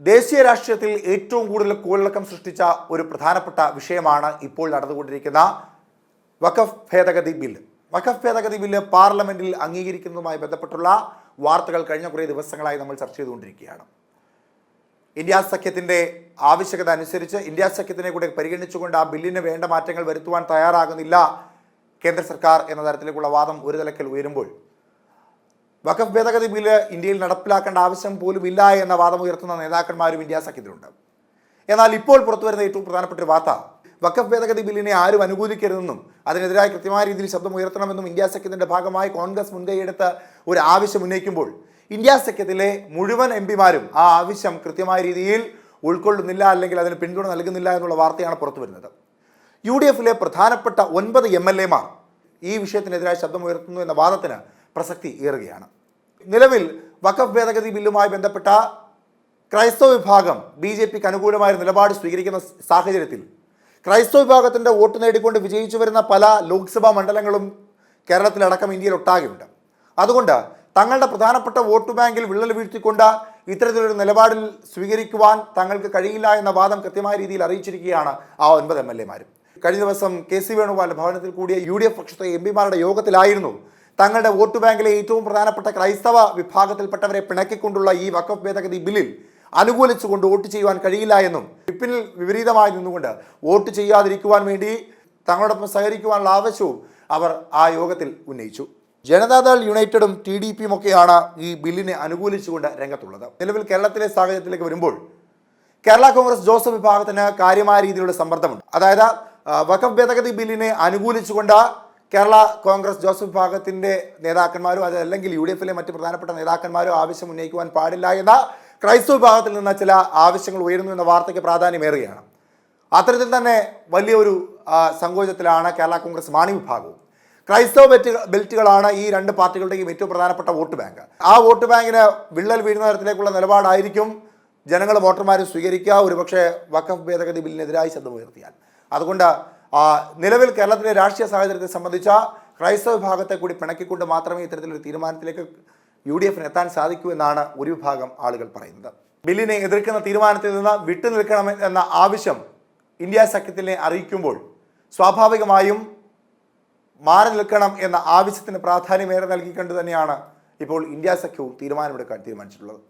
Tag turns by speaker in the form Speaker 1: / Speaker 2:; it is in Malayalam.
Speaker 1: ദേശീയ രാഷ്ട്രീയത്തിൽ ഏറ്റവും കൂടുതൽ കോളിളക്കം സൃഷ്ടിച്ച ഒരു പ്രധാനപ്പെട്ട വിഷയമാണ് ഇപ്പോൾ നടന്നുകൊണ്ടിരിക്കുന്ന വഖഫ് ഭേദഗതി ബില്ല് വഖഫ് ഭേദഗതി ബില്ല് പാർലമെന്റിൽ അംഗീകരിക്കുന്നതുമായി ബന്ധപ്പെട്ടുള്ള വാർത്തകൾ കഴിഞ്ഞ കുറേ ദിവസങ്ങളായി നമ്മൾ ചർച്ച ചെയ്തുകൊണ്ടിരിക്കുകയാണ്. ഇന്ത്യ സഖ്യത്തിന്റെ ആവശ്യകത അനുസരിച്ച് ഇന്ത്യ സഖ്യത്തിനെ കൂടെ പരിഗണിച്ചുകൊണ്ട് ആ ബില്ലിന് വേണ്ട മാറ്റങ്ങൾ വരുത്തുവാൻ തയ്യാറാകുന്നില്ല കേന്ദ്ര സർക്കാർ എന്ന തരത്തിലേക്കുള്ള വാദം ഒരു തലക്കൽ ഉയരുമ്പോൾ വഖഫ് ഭേദഗതി ബില്ല് ഇന്ത്യയിൽ നടപ്പിലാക്കേണ്ട ആവശ്യം പോലും ഇല്ല എന്ന വാദം ഉയർത്തുന്ന നേതാക്കന്മാരും ഇന്ത്യ സഖ്യത്തിലുണ്ട്. എന്നാൽ ഇപ്പോൾ പുറത്തുവരുന്ന ഏറ്റവും പ്രധാനപ്പെട്ട ഒരു വാർത്ത വഖഫ് ഭേദഗതി ബില്ലിനെ ആരും അനുകൂലിക്കരുതെന്നും അതിനെതിരായി കൃത്യമായ രീതിയിൽ ശബ്ദം ഉയർത്തണമെന്നും ഇന്ത്യ സഖ്യത്തിന്റെ ഭാഗമായി കോൺഗ്രസ് മുൻകൈയെടുത്ത് ഒരു ആവശ്യം ഉന്നയിക്കുമ്പോൾ ഇന്ത്യ സഖ്യത്തിലെ മുഴുവൻ എം പിമാരും ആ ആവശ്യം കൃത്യമായ രീതിയിൽ ഉൾക്കൊള്ളുന്നില്ല അല്ലെങ്കിൽ അതിന് പിന്തുണ നൽകുന്നില്ല എന്നുള്ള വാർത്തയാണ് പുറത്തു വരുന്നത് യു ഡി എഫിലെ പ്രധാനപ്പെട്ട ഒൻപത് എം എൽ എമാർ ഈ വിഷയത്തിനെതിരായി ശബ്ദമുയർത്തുന്നു എന്ന വാദത്തിന് പ്രസക്തി ഏറുകയാണ്. നിലവിൽ വഖഫ് ഭേദഗതി ബില്ലുമായി ബന്ധപ്പെട്ട ക്രൈസ്തവ വിഭാഗം ബി ജെ പിക്ക് അനുകൂലമായ നിലപാട് സ്വീകരിക്കുന്ന സാഹചര്യത്തിൽ ക്രൈസ്തവ വിഭാഗത്തിന്റെ വോട്ട് നേടിക്കൊണ്ട് വിജയിച്ചു വരുന്ന പല ലോക്സഭാ മണ്ഡലങ്ങളും കേരളത്തിലടക്കം ഇന്ത്യയിൽ ഒട്ടാകെയുണ്ട് അതുകൊണ്ട് തങ്ങളുടെ പ്രധാനപ്പെട്ട വോട്ട് ബാങ്കിൽ വിള്ളൽ വീഴ്ത്തിക്കൊണ്ട് ഇത്തരത്തിലൊരു നിലപാടിൽ സ്വീകരിക്കുവാൻ തങ്ങൾക്ക് കഴിയില്ല എന്ന വാദം കൃത്യമായ രീതിയിൽ അറിയിച്ചിരിക്കുകയാണ് ആ ഒൻപത് എം എൽ എമാരും കഴിഞ്ഞ ദിവസം കെ സി വേണുഗോപാലിന്റെ ഭവനത്തിൽ കൂടിയ യു ഡി എഫ് പക്ഷത്തെ എം പിമാരുടെ യോഗത്തിലായിരുന്നു തങ്ങളുടെ വോട്ട് ബാങ്കിലെ ഏറ്റവും പ്രധാനപ്പെട്ട ക്രൈസ്തവ വിഭാഗത്തിൽപ്പെട്ടവരെ പിണക്കിക്കൊണ്ടുള്ള ഈ വഖഫ് ഭേദഗതി ബില്ലിൽ അനുകൂലിച്ചുകൊണ്ട് വോട്ട് ചെയ്യുവാൻ കഴിയില്ല എന്നും വിപ്പിനിൽ വിപരീതമായി നിന്നുകൊണ്ട് വോട്ട് ചെയ്യാതിരിക്കുവാൻ വേണ്ടി തങ്ങളോടൊപ്പം സഹകരിക്കുവാനുള്ള ആവശ്യവും അവർ ആ യോഗത്തിൽ ഉന്നയിച്ചു. ജനതാദൾ യുണൈറ്റഡും ടി ഡി പിയും ഒക്കെയാണ് ഈ ബില്ലിനെ അനുകൂലിച്ചുകൊണ്ട് രംഗത്തുള്ളത്. നിലവിൽ കേരളത്തിലെ സാഹചര്യത്തിലേക്ക് വരുമ്പോൾ കേരള കോൺഗ്രസ് ജോസഫ് വിഭാഗത്തിന് കാര്യമായ രീതിയിലുള്ള സമ്മർദ്ദമുണ്ട്. അതായത് വഖഫ് ഭേദഗതി ബില്ലിനെ അനുകൂലിച്ചുകൊണ്ട് കേരള കോൺഗ്രസ് ജോസഫ് വിഭാഗത്തിന്റെ നേതാക്കന്മാരും അതല്ലെങ്കിൽ യു ഡി എഫിലെ മറ്റ് പ്രധാനപ്പെട്ട നേതാക്കന്മാരും ആവശ്യം ഉന്നയിക്കുവാൻ പാടില്ല എന്ന ക്രൈസ്തവ വിഭാഗത്തിൽ നിന്ന് ചില ആവശ്യങ്ങൾ ഉയരുന്നു എന്ന വാർത്തയ്ക്ക് പ്രാധാന്യമേറുകയാണ്. അത്തരത്തിൽ തന്നെ വലിയൊരു സങ്കോചത്തിലാണ് കേരള കോൺഗ്രസ് മാണി വിഭാഗവും. ക്രൈസ്തവ ബെറ്റ് ബെൽറ്റുകളാണ് ഈ രണ്ട് പാർട്ടികളുടെയും ഏറ്റവും പ്രധാനപ്പെട്ട വോട്ട് ബാങ്ക്. ആ വോട്ട് ബാങ്കിന് വിള്ളൽ വീഴുന്ന തരത്തിലേക്കുള്ള നിലപാടായിരിക്കും ജനങ്ങൾ വോട്ടർമാരും സ്വീകരിക്കുക. ഒരുപക്ഷെ വഖഫ് ഭേദഗതി ബില്ലിനെതിരായി ശബ്ദമുയർത്തിയാൽ. അതുകൊണ്ട് നിലവിൽ കേരളത്തിലെ രാഷ്ട്രീയ സാഹചര്യത്തെ സംബന്ധിച്ച ക്രൈസ്തവ വിഭാഗത്തെ കൂടി പിണക്കിക്കൊണ്ട് മാത്രമേ ഇത്തരത്തിലൊരു തീരുമാനത്തിലേക്ക് യു ഡി എഫിന് എത്താൻ സാധിക്കൂ എന്നാണ് ഒരു വിഭാഗം ആളുകൾ പറയുന്നത്. ബില്ലിനെ എതിർക്കുന്ന തീരുമാനത്തിൽ നിന്ന് വിട്ടുനിൽക്കണം എന്ന ആവശ്യം ഇന്ത്യ സഖ്യത്തിനെ അറിയിക്കുമ്പോൾ സ്വാഭാവികമായും മാറി നിൽക്കണം എന്ന ആവശ്യത്തിന് പ്രാധാന്യമേറെ നൽകിക്കൊണ്ട് തന്നെയാണ് ഇപ്പോൾ ഇന്ത്യ സഖ്യവും തീരുമാനമെടുക്കാൻ തീരുമാനിച്ചിട്ടുള്ളത്.